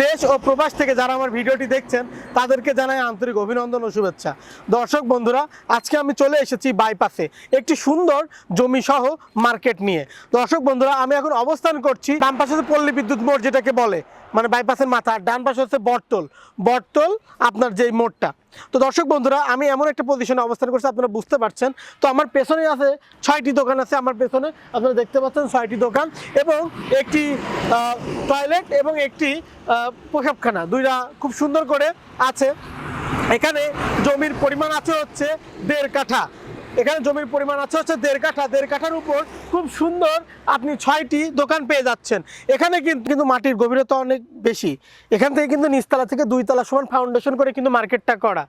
দেশ ও প্রবাস থেকে যারা আমার ভিডিওটি দেখছেন, তাদেরকে জানাই আন্তরিক অভিনন্দন ও শুভেচ্ছা। দর্শক বন্ধুরা, আজকে আমি চলে এসেছি বাইপাসে, একটি সুন্দর জমি সহ মার্কেট নিয়ে। দর্শক বন্ধুরা, আমি এখন অবস্থান করছি বাম পাশে পল্লী বিদ্যুৎ মোড় যেটাকে বলে। মানে বাইপাসের মাথা আর ডান পাশে হচ্ছে বটতল। বটতল আপনার যেই মোড়টা। তো দর্শক বন্ধুরা আমি এমন একটা পজিশনে অবস্থান করছি আপনারা বুঝতে পারছেন। তো আমার পেছনে আছে ছয়টি দোকান আছে আমার পেছনে। আপনারা দেখতে পাচ্ছেন ছয়টি দোকান এবং একটি টয়লেট এবং একটি আহ, প্রসাবখানা দুইটা খুব সুন্দর করে আছে। এখানে জমির পরিমাণ আছে হচ্ছে দেড় কাঠা। এখানে জমির পরিমাণ আছে হচ্ছে দেড় কাঠা। দেড় কাঠার উপর খুব সুন্দর আপনি ছয়টি দোকান পেয়ে যাচ্ছেন। এখানে কিন্তু কিন্তু মাটির গভীরতা অনেক বেশি। এখান থেকে কিন্তু নিচতলা থেকে দুই তলা সমান ফাউন্ডেশন করে কিন্তু মার্কেটটা করা।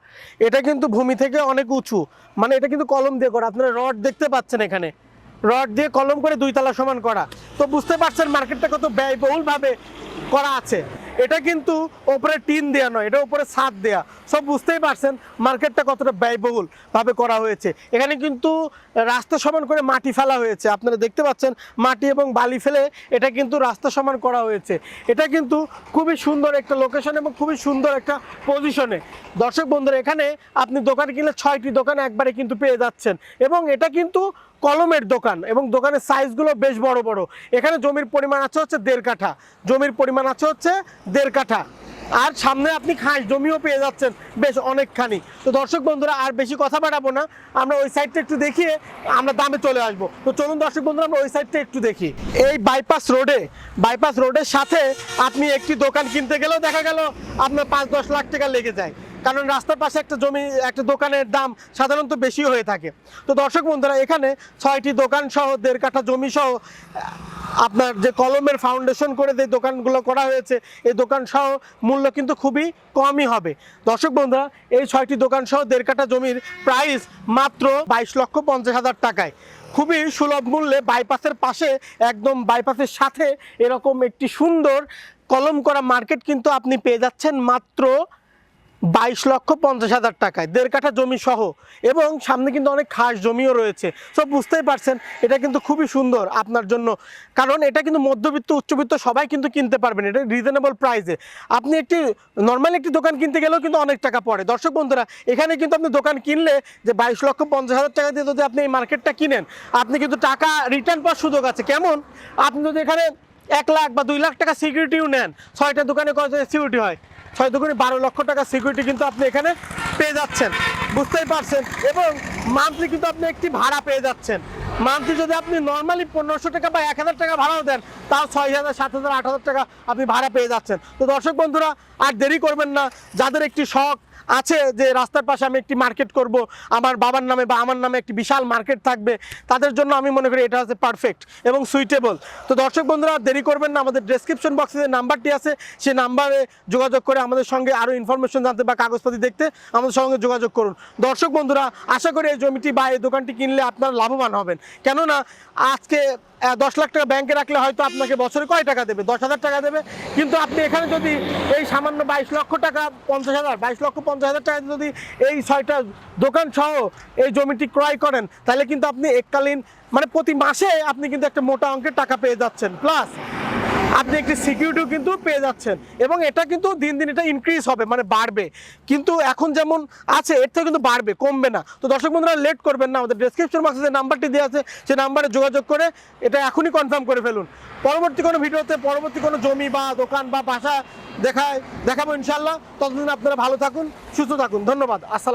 এটা কিন্তু ভূমি থেকে অনেক উঁচু। মানে এটা কিন্তু কলম দিয়ে করা। আপনারা রড দেখতে পাচ্ছেন এখানে। রড দিয়ে কলম করে দুই তলা সমান করা। তো বুঝতে পারছেন মার্কেটটা কত ব্যয়বহুলভাবে করা আছে। এটা কিন্তু ওপরে টিন দেওয়া নয়, এটা উপরে ছাদ দেয়া। সব বুঝতেই পারছেন মার্কেটটা কতটা ব্যয়বহুল ভাবে করা হয়েছে। এখানে কিন্তু রাস্তা সমান করে মাটি ফেলা হয়েছে। আপনারা দেখতে পাচ্ছেন মাটি এবং বালি ফেলে এটা কিন্তু রাস্তা সমান করা হয়েছে। এটা কিন্তু খুবই সুন্দর একটা লোকেশন এবং খুবই সুন্দর একটা পজিশনে দর্শক বন্ধুরা, এখানে আপনি দোকান কিনলে ছয়টি দোকান একবারে কিন্তু পেয়ে যাচ্ছেন। এবং এটা কিন্তু কলমের দোকান এবং দোকানের সাইজগুলো বেশ বড় বড়। এখানে জমির পরিমাণ আছে হচ্ছে দেড় কাঠা। জমির পরিমাণ আছে হচ্ছে দেড় কাঠা। আর সামনে আপনি খাস জমিও পেয়ে যাচ্ছেন বেশ অনেকখানি। তো দর্শক বন্ধুরা, আর বেশি কথা বাড়াবো না। আমরা ওই সাইডটা একটু দেখিয়ে আমরা দামে চলে আসব। তো চলুন দর্শক বন্ধুরা, আমরা ওই সাইডটা একটু দেখি। এই বাইপাস রোডে বাইপাস রোডের সাথে আপনি একটি দোকান কিনতে গেলেও দেখা গেল আপনার পাঁচ দশ লাখ টাকা লেগে যায়। কারণ রাস্তার পাশে একটা জমি, একটা দোকানের দাম সাধারণত বেশি হয়ে থাকে। তো দর্শক বন্ধুরা, এখানে ছয়টি দোকান সহ, দেড় কাঠা জমি সহ, আপনার যে কলমের ফাউন্ডেশন করে যে দোকানগুলো করা হয়েছে, এই দোকান সহ মূল্য কিন্তু খুবই কমই হবে। দর্শক বন্ধুরা, এই ছয়টি দোকান সহ, দেড় কাঠা জমির প্রাইস মাত্র বাইশ লক্ষ পঞ্চাশ হাজার টাকায়। খুবই সুলভ মূল্যে বাইপাসের পাশে, একদম বাইপাসের সাথে এরকম একটি সুন্দর কলম করা মার্কেট কিন্তু আপনি পেয়ে যাচ্ছেন মাত্র বাইশ লক্ষ পঞ্চাশ হাজার টাকায়। দেড় কাঠা জমি সহ। এবং সামনে কিন্তু অনেক খাস জমিও রয়েছে। সব বুঝতেই পারছেন, এটা কিন্তু খুবই সুন্দর আপনার জন্য। কারণ এটা কিন্তু মধ্যবিত্ত, উচ্চবিত্ত সবাই কিন্তু কিনতে পারবেন। এটা রিজনেবল প্রাইসে আপনি একটি নর্মাল একটি দোকান কিনতে গেলেও কিন্তু অনেক টাকা পড়ে। দর্শক বন্ধুরা, এখানে কিন্তু আপনি দোকান কিনলে যে বাইশ লক্ষ পঞ্চাশ হাজার টাকা দিয়ে যদি আপনি এই মার্কেটটা কিনেন, আপনি কিন্তু টাকা রিটার্ন পাওয়ার সুযোগ আছে। কেমন? আপনি যদি এখানে এক লাখ বা দুই লাখ টাকা সিকিউরিটিও নেন, ছয়টা দোকানে কত সিকিউরিটি হয়? ছয় দুগুণে বারো লক্ষ টাকা সিকিউরিটি কিন্তু আপনি এখানে পেয়ে যাচ্ছেন। বুঝতেই পারছেন? এবং মান্থলি কিন্তু আপনি একটি ভাড়া পেয়ে যাচ্ছেন। মান্থলি যদি আপনি নর্মালি পনেরোশো টাকা বা এক হাজার টাকা ভাড়াও দেন, তাও ছয় হাজার, সাত হাজার, আট হাজার টাকা আপনি ভাড়া পেয়ে যাচ্ছেন। তো দর্শক বন্ধুরা, আর দেরি করবেন না। যাদের একটি শখ আছে যে রাস্তার পাশে আমি একটি মার্কেট করব, আমার বাবার নামে বা আমার নামে একটি বিশাল মার্কেট থাকবে, তাদের জন্য আমি মনে করি এটা হচ্ছে পারফেক্ট এবং সুইটেবল তো দর্শক বন্ধুরা, দেরি করবেন না, আমাদের ডেসক্রিপশন বক্সে যে নাম্বারটি আছে, সেই নাম্বারে যোগাযোগ করে আমাদের সঙ্গে আরও ইনফরমেশন জানতে বা কাগজপাতি দেখতে আমাদের সঙ্গে যোগাযোগ করুন। দর্শক বন্ধুরা, আশা করি এই জমিটি বা এই দোকানটি কিনলে আপনারা লাভবান হবেন। কেননা, আজকে দশ লাখ টাকা ব্যাংকে রাখলে হয়তো আপনাকে বছরে কয় টাকা দেবে? দশ হাজার টাকা দেবে। কিন্তু আপনি এখানে যদি এই সামান্য বাইশ লক্ষ টাকা, পঞ্চাশ হাজার, বাইশ লক্ষ পঞ্চাশ হাজার টাকা যদি এই ছয়টা দোকান সহ এই জমিটি ক্রয় করেন, তাহলে কিন্তু আপনি এককালীন মানে প্রতি মাসে আপনি কিন্তু একটা মোটা অঙ্কের টাকা পেয়ে যাচ্ছেন। প্লাস আপনি একটি সিকিউরিটিও কিন্তু পেয়ে যাচ্ছেন। এবং এটা কিন্তু দিন দিন এটা ইনক্রিজ হবে মানে বাড়বে। কিন্তু এখন যেমন আছে, এর থেকে কিন্তু বাড়বে, কমবে না। তো দর্শক বন্ধুরা লেট করবেন না, আমাদের ডেসক্রিপশন বক্সে যে নাম্বারটি দেওয়া আছে সেই নাম্বারে যোগাযোগ করে এটা এখনই কনফার্ম করে ফেলুন। পরবর্তী কোনো ভিডিওতে, পরবর্তী কোনো জমি বা দোকান বা বাসা দেখায়, দেখাবো ইনশাল্লাহ ততদিন আপনারা ভালো থাকুন, সুস্থ থাকুন। ধন্যবাদ। আসসালাম